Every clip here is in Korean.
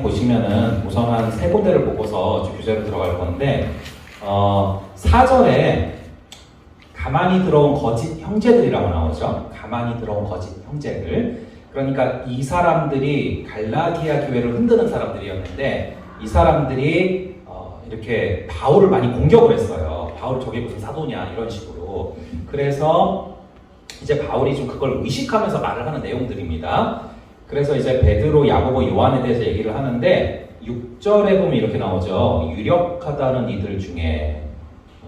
보시면은 우선 한 세 군데를 보고서 좀 교재로 들어갈 건데 어, 4절에 가만히 들어온 거짓 형제들이라고 나오죠. 가만히 들어온 거짓 형제들. 그러니까 이 사람들이 갈라디아 교회를 흔드는 사람들이었는데 이 사람들이 어, 이렇게 바울을 많이 공격을 했어요. 바울 저게 무슨 사도냐 이런 식으로. 그래서 이제 바울이 좀 그걸 의식하면서 말을 하는 내용들입니다. 그래서 이제 베드로, 야고보, 요한에 대해서 얘기를 하는데 6절에 보면 이렇게 나오죠. 유력하다는 이들 중에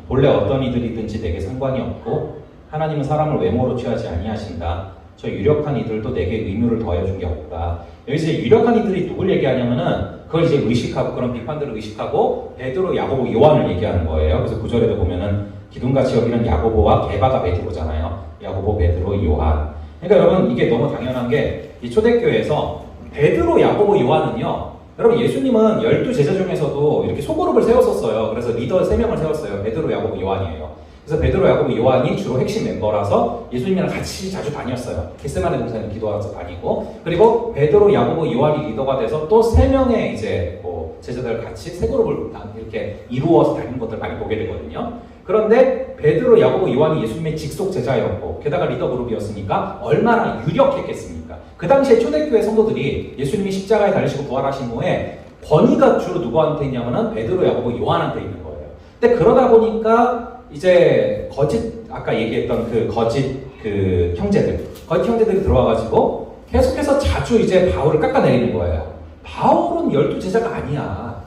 본래 어떤 이들이든지 내게 상관이 없고 하나님은 사람을 외모로 취하지 아니하신다. 저 유력한 이들도 내게 의무를 더해준 게 없다. 여기서 유력한 이들이 누굴 얘기하냐면은 그걸 이제 의식하고 그런 비판들을 의식하고 베드로, 야고보, 요한을 얘기하는 거예요. 그래서 구절에도 보면은 기둥같이 여기는 야고보와 게바가 베드로잖아요. 야고보, 베드로, 요한. 그러니까 여러분 이게 너무 당연한 게 이 초대교회에서 베드로, 야고보, 요한은요. 여러분 예수님은 열두 제자 중에서도 이렇게 소그룹을 세웠었어요. 그래서 리더 세 명을 세웠어요. 베드로, 야고보, 요한이에요. 그래서 베드로, 야고보, 요한이 주로 핵심 멤버라서 예수님이랑 같이 자주 다녔어요. 겟세마네 동산에 기도하면서 다니고 그리고 베드로, 야고보, 요한이 리더가 돼서 또 세 명의 이제 뭐 제자들 같이 세 그룹을 다 이렇게 이루어서 다니는 것들 많이 보게 되거든요. 그런데 베드로, 야고보, 요한이 예수님의 직속 제자였고 게다가 리더 그룹이었으니까 얼마나 유력했겠습니까? 그 당시에 초대교회 성도들이 예수님이 십자가에 달리시고 부활하신 후에 권위가 주로 누구한테 있냐면은 베드로, 야고보, 요한한테 있는 거예요. 근데 그러다 보니까 이제 거짓 아까 얘기했던 그 거짓 그 형제들, 거짓 형제들이 들어와가지고 계속해서 자주 이제 바울을 깎아내리는 거예요. 바울은 열두 제자가 아니야.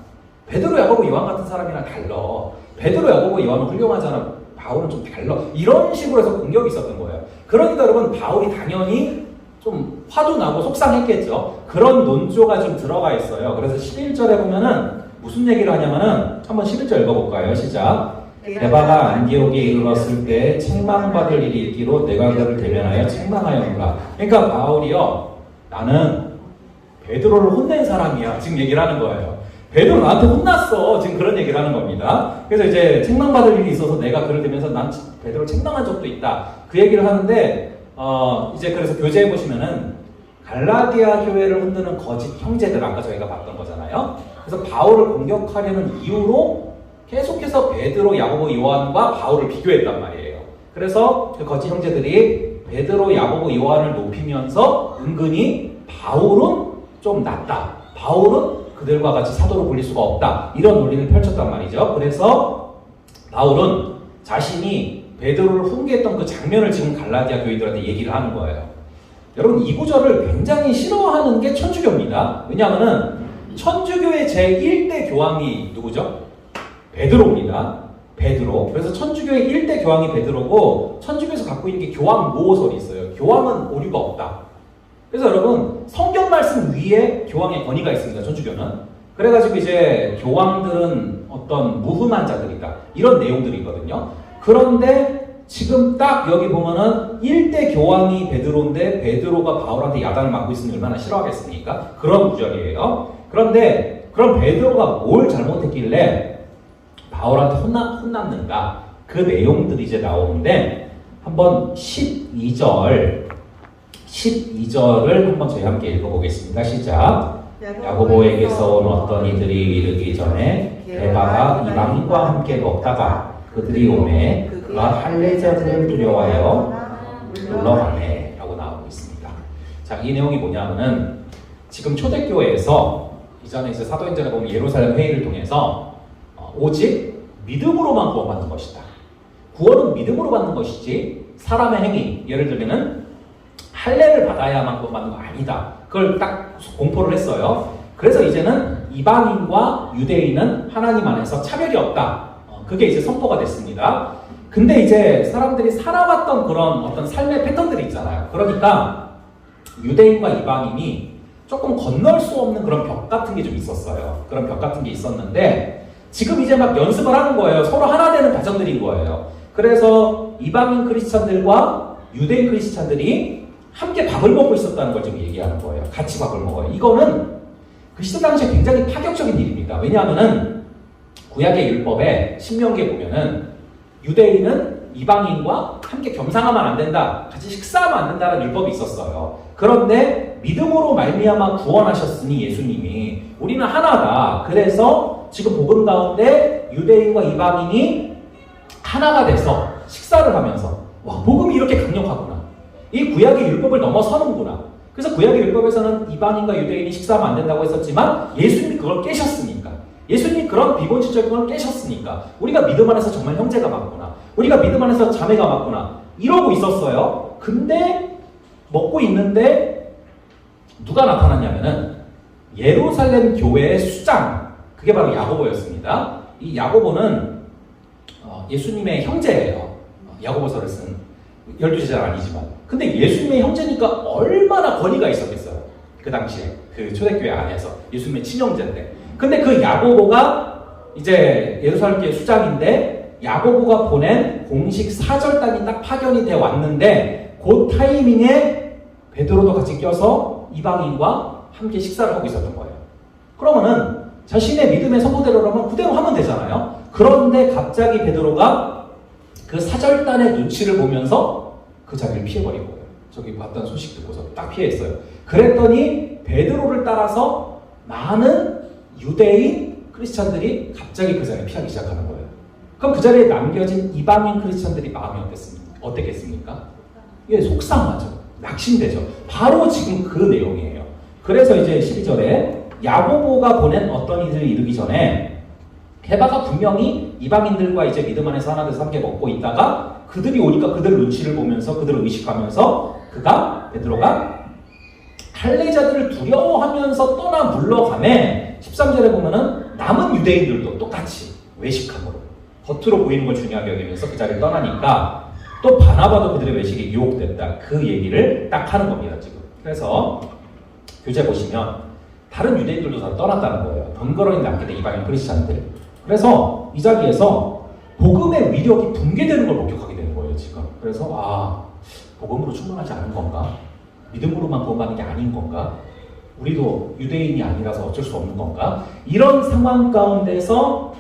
베드로, 야고보, 요한 같은 사람이랑 달러. 베드로, 야고보, 요한은 훌륭하잖아. 바울은 좀 달러. 이런 식으로 해서 공격이 있었던 거예요. 그러니까 여러분 바울이 당연히 좀 화도 나고 속상했겠죠. 그런 논조가 좀 들어가 있어요. 그래서 11절에 보면은 무슨 얘기를 하냐면은 한번 11절 읽어볼까요? 시작. 에바가 안디옥에 이르렀을 때 책망받을 일이 있기로 내가 그를 대면하여 책망하였노라. 그러니까 바울이요. 나는 베드로를 혼낸 사람이야. 지금 얘기를 하는 거예요. 베드로 나한테 혼났어. 지금 그런 얘기를 하는 겁니다. 그래서 이제 책망받을 일이 있어서 내가 그를 대면서 난 베드로를 책망한 적도 있다. 그 얘기를 하는데 어 이제 그래서 교재에 보시면은 갈라디아 교회를 흔드는 거짓 형제들 아까 저희가 봤던 거잖아요. 그래서 바울을 공격하려는 이유로 계속해서 베드로, 야고보, 요한과 바울을 비교했단 말이에요. 그래서 그 거짓 형제들이 베드로, 야고보, 요한을 높이면서 은근히 바울은 좀 낫다. 바울은 그들과 같이 사도로 불릴 수가 없다. 이런 논리를 펼쳤단 말이죠. 그래서 바울은 자신이 베드로를 훈계했던 그 장면을 지금 갈라디아 교인들한테 얘기를 하는 거예요. 여러분 이 구절을 굉장히 싫어하는 게 천주교입니다. 왜냐하면은 천주교의 제 1대 교황이 누구죠? 베드로입니다. 베드로. 그래서 천주교의 1대 교황이 베드로고 천주교에서 갖고 있는 게 교황 모호설이 있어요. 교황은 오류가 없다. 그래서 여러분 성경 말씀 위에 교황의 권위가 있습니다. 천주교는. 그래가지고 이제 교황들은 어떤 무흠한 자들이다. 이런 내용들이거든요. 그런데 지금 딱 여기 보면은 1대 교황이 베드로인데 베드로가 바울한테 야단을 맞고 있으면 얼마나 싫어하겠습니까? 그런 구절이에요. 그런데 그럼 베드로가 뭘 잘못했길래 바울한테 혼나, 혼났는가? 그 내용들이 이제 나오는데 한번 12절 12절을 한번 저희 함께 읽어보겠습니다. 시작. 야고보에게서 온 어떤 이들이 이르기 전에 에바가 이방인과 함께 먹다가 그들이 오매 그가 할례자들을 두려워하여 물러가네 라고 나오고 있습니다. 자, 이 내용이 뭐냐면은 지금 초대교회에서 이전에 이제 사도행전에 보면 예루살렘 회의를 통해서 어, 오직 믿음으로만 구원받는 것이다. 구원은 믿음으로 받는 것이지 사람의 행위, 예를 들면은 할례를 받아야만 구원받는 거 아니다. 그걸 딱 공포를 했어요. 그래서 이제는 이방인과 유대인은 하나님 안에서 차별이 없다. 어, 그게 이제 선포가 됐습니다. 근데 이제 사람들이 살아왔던 그런 어떤 삶의 패턴들이 있잖아요. 그러니까 유대인과 이방인이 조금 건널 수 없는 그런 벽 같은 게 좀 있었어요. 그런 벽 같은 게 있었는데 지금 이제 막 연습을 하는 거예요. 서로 하나 되는 과정들인 거예요. 그래서 이방인 크리스찬들과 유대인 크리스찬들이 함께 밥을 먹고 있었다는 걸 지금 얘기하는 거예요. 같이 밥을 먹어요. 이거는 그 시대 당시에 굉장히 파격적인 일입니다. 왜냐하면은 구약의 율법에 신명기에 보면은 유대인은 이방인과 함께 겸상하면 안 된다. 같이 식사하면 안 된다는 율법이 있었어요. 그런데 믿음으로 말미암아 구원하셨으니 예수님이 우리는 하나다. 그래서 지금 복음 가운데 유대인과 이방인이 하나가 돼서 식사를 하면서 와 복음이 이렇게 강력하구나. 이 구약의 율법을 넘어서는구나. 그래서 구약의 율법에서는 이방인과 유대인이 식사하면 안 된다고 했었지만 예수님이 그걸 깨셨으니까. 예수님이 그런 비본질적인 걸 깨셨으니까 우리가 믿음 안에서 정말 형제가 맞구나. 우리가 믿음 안에서 자매가 맞구나. 이러고 있었어요. 근데 먹고 있는데 누가 나타났냐면은 예루살렘 교회의 수장 그게 바로 야고보였습니다. 이 야고보는 어, 예수님의 형제예요. 어, 야고보서를 쓴 열두 제자는 아니지만 근데 예수님의 형제니까 얼마나 권위가 있었겠어요. 그 당시에 그 초대교회 안에서 예수님의 친형제인데 근데 그 야고보가 이제 예루살렘 교회 수장인데 야고보가 보낸 공식 사절단이 딱 파견이 돼 왔는데 그 타이밍에 베드로도 같이 껴서 이방인과 함께 식사를 하고 있었던 거예요. 그러면은 자신의 믿음의 선포대로라면 그대로 하면 되잖아요. 그런데 갑자기 베드로가 그 사절단의 눈치를 보면서 그 자리를 거예요. 저기 봤던 소식 듣고서 딱 피했어요. 그랬더니 베드로를 따라서 많은 유대인 크리스찬들이 갑자기 그 자리를 피하기 시작하는 거예요. 그럼 그 자리에 남겨진 이방인 크리스찬들이 마음이 어땠습니까? 어땠겠습니까? 예, 속상하죠. 낙심되죠. 바로 지금 그 내용이에요. 그래서 이제 12절에 야고보가 보낸 어떤 이들을 이르기 전에 게바가 분명히 이방인들과 이제 믿음 안에서 하나 돼서 함께 먹고 있다가 그들이 오니까 그들 눈치를 보면서 그들을 의식하면서 그가 베드로가 할례자들을 두려워하면서 떠나 물러가매 13절에 보면은 남은 유대인들도 똑같이 외식함으로 겉으로 보이는 걸 중요하게 여기면서 그 자리를 떠나니까 또 바나바도 그들의 외식에 유혹됐다. 그 얘기를 딱 하는 겁니다 지금. 그래서 교재 보시면 다른 유대인들도 다 떠났다는 거예요. 번거로이 남게 된 이방인 크리스찬들. 그래서 이 자리에서 복음의 위력이 붕괴되는 걸 목격하게 되는 거예요 지금. 그래서 아 복음으로 충분하지 않은 건가? 믿음으로만 구원받는 게 아닌 건가 우리도 유대인이 아니라서 어쩔 수 없는 건가? 이런 상황 가운데서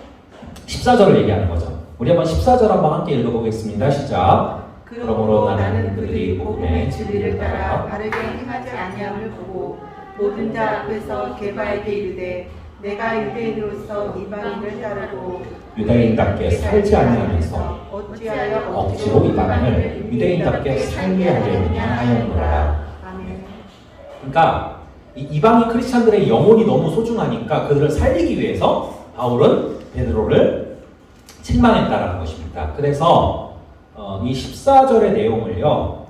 14절을 얘기하는 거죠. 우리 한번 14절 한번 함께 읽어보겠습니다. 시작. 그러므로 나는 그들이 복음의 진리를 따라 바르게 행하지 아니함을 보고 모든 자 앞에서 개바에게 이르되 내가 유대인으로서 이방인을 따르고 유대인답게 살지 아니하면서 어찌하여 억지로 이방인을 유대인답게 살게 하려느냐 하였노라. 아멘. 그러니까 이 이방인 크리스찬들의 영혼이 너무 소중하니까 그들을 살리기 위해서 바울은 베드로를 책망했다라는 것입니다. 그래서 어, 이 14절의 내용을요,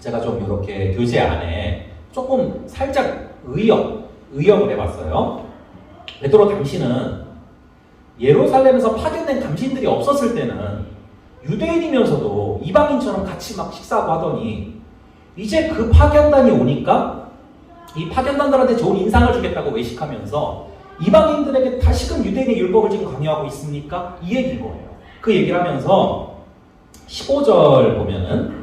제가 좀 이렇게 교재 안에 조금 살짝 의역, 의역을 해봤어요. 베드로 당신은 예루살렘에서 파견된 당신들이 없었을 때는 유대인이면서도 이방인처럼 같이 막 식사하고 하더니 이제 그 파견단이 오니까 이 파견단들한테 좋은 인상을 주겠다고 외식하면서 이방인들에게 다시금 유대인의 율법을 지금 강요하고 있습니까? 이 얘기인 거예요. 그 얘기를 하면서 15절 보면은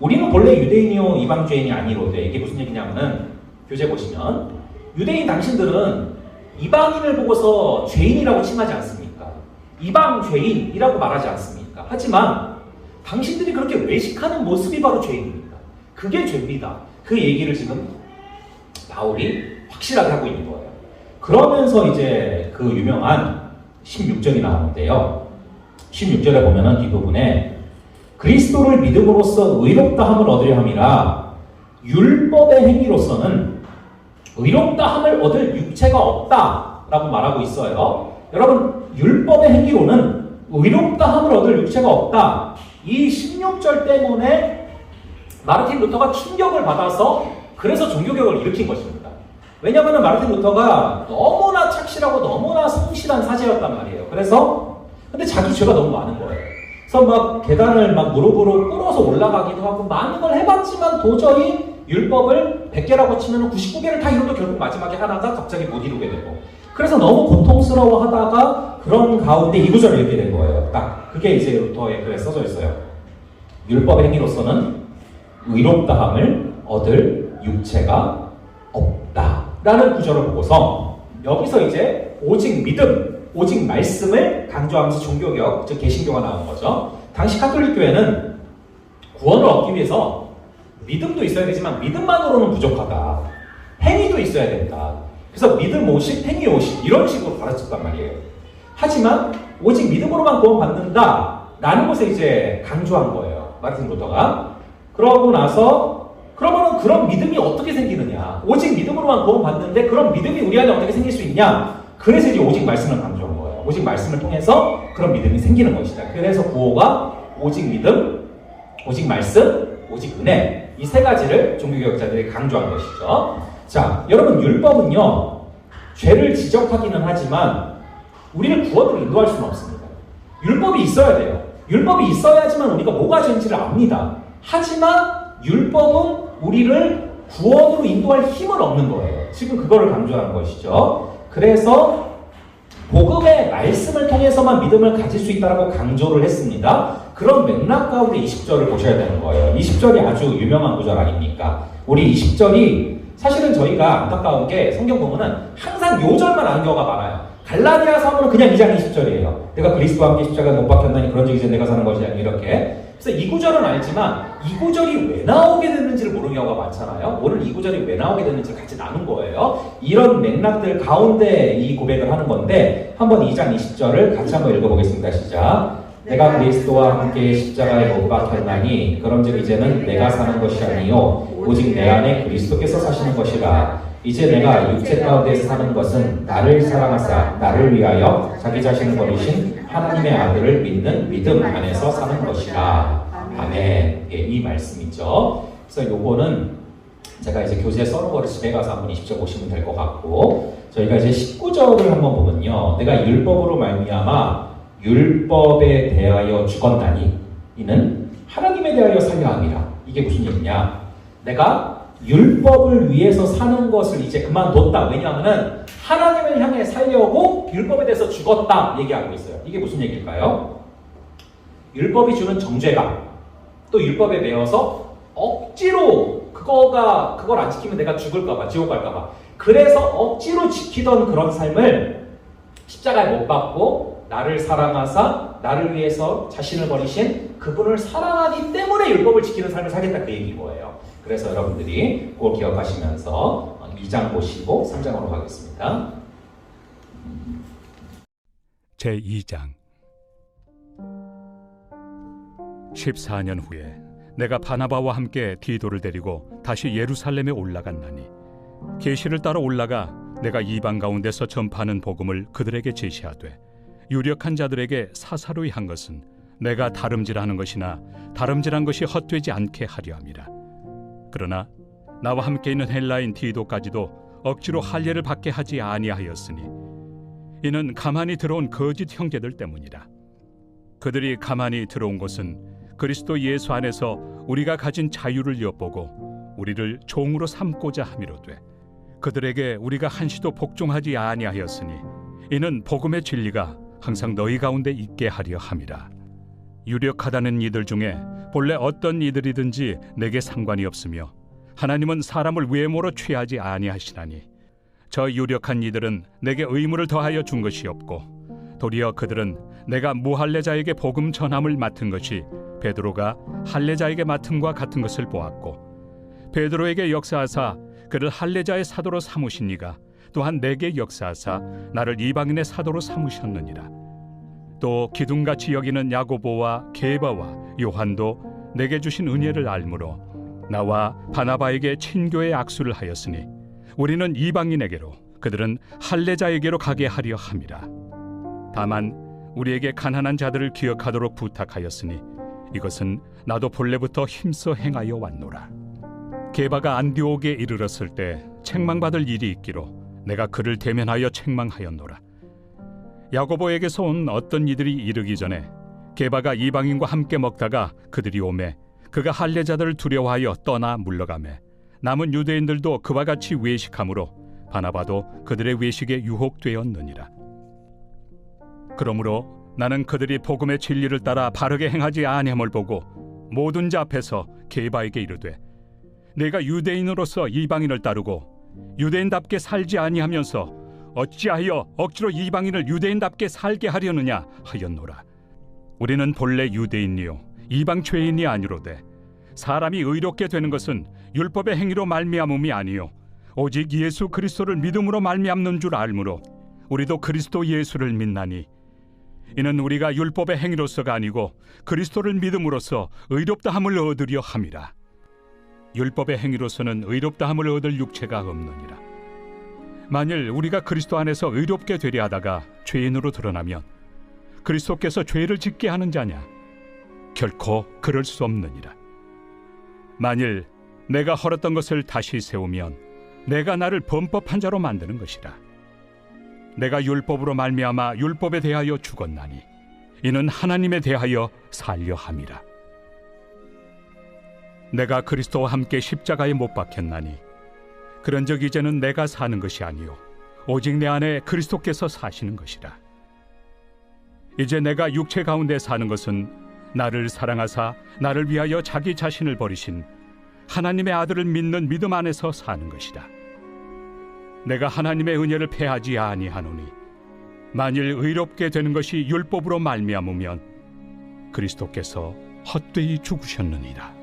우리는 본래 유대인이요 이방주인이 아니로되 이게 무슨 얘기냐면은 교재 보시면 유대인 당신들은 이방인을 보고서 죄인이라고 칭하지 않습니까? 이방 죄인이라고 말하지 않습니까? 하지만 당신들이 그렇게 외식하는 모습이 바로 죄인입니다. 그게 죄입니다. 그 얘기를 지금 바울이 확실하게 하고 있는 거예요. 그러면서 이제 그 유명한 16절이 나오는데요. 16절에 보면은 뒷부분에 그리스도를 믿음으로써 의롭다함을 얻으려 함이라 율법의 행위로서는 의롭다함을 얻을 육체가 없다라고 말하고 있어요. 여러분 율법의 행위로는 의롭다함을 얻을 육체가 없다. 이 16절 때문에 마르틴 루터가 충격을 받아서 그래서 종교개혁을 일으킨 것입니다. 왜냐하면 마르틴 루터가 너무나 착실하고 너무나 성실한 사제였단 말이에요. 그래서 근데 자기 죄가 너무 많은 거예요. 그래서 막 계단을 막 무릎으로 꿇어서 올라가기도 하고 많은 걸 해봤지만 도저히 율법을 100개라고 치면 99개를 다 이루도 결국 마지막에 하나가 갑자기 못 이루게 되고 그래서 너무 고통스러워 하다가 그런 가운데 이 구절을 읽게 된 거예요. 딱 그게 이제 루터에 글에 써져 있어요. 율법의 행위로서는 의롭다함을 얻을 육체가 없다라는 구절을 보고서 여기서 이제 오직 믿음, 오직 말씀을 강조하면서 종교개혁, 즉 개신교가 나온 거죠. 당시 카톨릭 교회는 구원을 얻기 위해서 믿음도 있어야 되지만 믿음만으로는 부족하다. 행위도 있어야 된다. 그래서 믿음 50, 행위 50 이런 식으로 가르쳤단 말이에요. 하지만 오직 믿음으로만 구원받는다. 라는 것에 이제 강조한 거예요. 마틴 루터가. 그러고 나서 그러면은 그런 믿음이 어떻게 생기느냐? 오직 믿음으로만 구원받는데 그런 믿음이 우리 안에 어떻게 생길 수 있냐? 그래서 이제 오직 말씀을 강조한 거예요. 오직 말씀을 통해서 그런 믿음이 생기는 것이다. 그래서 구호가 오직 믿음, 오직 말씀, 오직 은혜 이 세 가지를 종교개혁자들이 강조한 것이죠. 자, 여러분 율법은요 죄를 지적하기는 하지만 우리를 구원으로 인도할 수는 없습니다. 율법이 있어야 돼요. 율법이 있어야지만 우리가 뭐가 죄인지를 압니다. 하지만 율법은 우리를 구원으로 인도할 힘을 얻는 거예요. 지금 그거를 강조하는 것이죠. 그래서 복음의 말씀을 통해서만 믿음을 가질 수 있다라고 강조를 했습니다. 그런 맥락 가운데 20절을 보셔야 되는 거예요. 20절이 아주 유명한 구절 아닙니까? 우리 20절이 사실은 저희가 안타까운 게 성경 보면은 항상 요절만 아는 경우가 많아요. 갈라디아 사문은 그냥 2장 20절이에요. 내가 그리스도와 함께 십자가에 못 박혔나니 그런 적이 이제 내가 사는 것이야 이렇게. 그래서 이 구절은 알지만 이 구절이 왜 나오게 됐는지를 모르는 경우가 많잖아요. 오늘 이 구절이 왜 나오게 됐는지를 같이 나눈 거예요. 이런 맥락들 가운데 이 고백을 하는 건데 한번 2장 20절을 같이 한번 읽어보겠습니다. 시작. 내가 그리스도와 함께 십자가에 못 박혔나니 그런즉 이제는 내가 사는 것이 아니요 오직 내 안에 그리스도께서 사시는 것이라 이제 내가 육체 가운데 사는 것은 나를 사랑하사 나를 위하여 자기 자신을 버리신 하나님의 아들을 믿는 믿음 안에서 사는 것이라. 아멘. 예, 이 말씀이죠. 그래서 요거는 제가 이제 교재 써놓은 집에 가서 한번 20절 보시면 될 것 같고 저희가 이제 19절을 한번 보면요. 내가 율법으로 말미암아 율법에 대하여 죽었나니 이는 하나님에 대하여 살려 함이라. 이게 무슨 얘기냐? 내가 율법을 위해서 사는 것을 이제 그만뒀다 왜냐하면은 하나님을 향해 살려고 율법에 대해서 죽었다 얘기하고 있어요 이게 무슨 얘기일까요? 율법이 주는 정죄감 또 율법에 매여서 억지로 그거가 그걸 안 지키면 내가 죽을까봐 지옥 갈까봐 그래서 억지로 지키던 그런 삶을 십자가에 못 박고 나를 사랑하사 나를 위해서 자신을 버리신 그분을 사랑하기 때문에 율법을 지키는 삶을 살겠다 그 얘기인 거예요. 그래서 여러분들이 그걸 기억하시면서 2장 보시고 3장으로 가겠습니다. 제2장 14년 후에 내가 바나바와 함께 디도를 데리고 다시 예루살렘에 올라갔나니 계시를 따라 올라가 내가 이방 가운데서 전파하는 복음을 그들에게 제시하되 유력한 자들에게 사사로이 한 것은 내가 다름질하는 것이나 다름질한 것이 헛되지 않게 하려 함이라 그러나 나와 함께 있는 헬라인 디도까지도 억지로 할례를 받게 하지 아니하였으니 이는 가만히 들어온 거짓 형제들 때문이라. 그들이 가만히 들어온 것은 그리스도 예수 안에서 우리가 가진 자유를 엿보고 우리를 종으로 삼고자 함이로되 그들에게 우리가 한시도 복종하지 아니하였으니 이는 복음의 진리가 항상 너희 가운데 있게 하려 함이라. 유력하다는 이들 중에 본래 어떤 이들이든지 내게 상관이 없으며 하나님은 사람을 외모로 취하지 아니하시나니 저 유력한 이들은 내게 의무를 더하여 준 것이 없고 도리어 그들은 내가 무할례자에게 복음 전함을 맡은 것이 베드로가 할례자에게 맡음과 같은 것을 보았고 베드로에게 역사하사 그를 할례자의 사도로 삼으신 이가 또한 내게 역사하사 나를 이방인의 사도로 삼으셨느니라 또 기둥같이 여기는 야고보와 게바와 요한도 내게 주신 은혜를 알므로 나와 바나바에게 친교의 악수를 하였으니 우리는 이방인에게로 그들은 할례자에게로 가게 하려 함이라 다만 우리에게 가난한 자들을 기억하도록 부탁하였으니 이것은 나도 본래부터 힘써 행하여 왔노라. 게바가 안디옥에 이르렀을 때 책망받을 일이 있기로 내가 그를 대면하여 책망하였노라. 야고보에게서 온 어떤 이들이 이르기 전에 게바가 이방인과 함께 먹다가 그들이 오매 그가 할례자들을 두려워하여 떠나 물러가매 남은 유대인들도 그와 같이 외식함으로 바나바도 그들의 외식에 유혹되었느니라. 그러므로 나는 그들이 복음의 진리를 따라 바르게 행하지 아니함을 보고 모든 자 앞에서 게바에게 이르되 내가 유대인으로서 이방인을 따르고 유대인답게 살지 아니하면서 어찌하여 억지로 이방인을 유대인답게 살게 하려느냐 하였노라. 우리는 본래 유대인이요 이방 죄인이 아니로되 사람이 의롭게 되는 것은 율법의 행위로 말미암음이 아니요 오직 예수 그리스도를 믿음으로 말미암는 줄 알므로 우리도 그리스도 예수를 믿나니 이는 우리가 율법의 행위로서가 아니고 그리스도를 믿음으로써 의롭다함을 얻으려 함이라. 율법의 행위로서는 의롭다함을 얻을 육체가 없느니라 만일 우리가 그리스도 안에서 의롭게 되려 하다가 죄인으로 드러나면 그리스도께서 죄를 짓게 하는 자냐? 결코 그럴 수 없느니라. 만일 내가 헐었던 것을 다시 세우면 내가 나를 범법한 자로 만드는 것이라. 내가 율법으로 말미암아 율법에 대하여 죽었나니 이는 하나님에 대하여 살려 함이라. 내가 그리스도와 함께 십자가에 못 박혔나니 그런즉 이제는 내가 사는 것이 아니요 오직 내 안에 그리스도께서 사시는 것이라 이제 내가 육체 가운데 사는 것은 나를 사랑하사 나를 위하여 자기 자신을 버리신 하나님의 아들을 믿는 믿음 안에서 사는 것이다. 내가 하나님의 은혜를 패하지 아니하노니 만일 의롭게 되는 것이 율법으로 말미암으면 그리스도께서 헛되이 죽으셨느니라.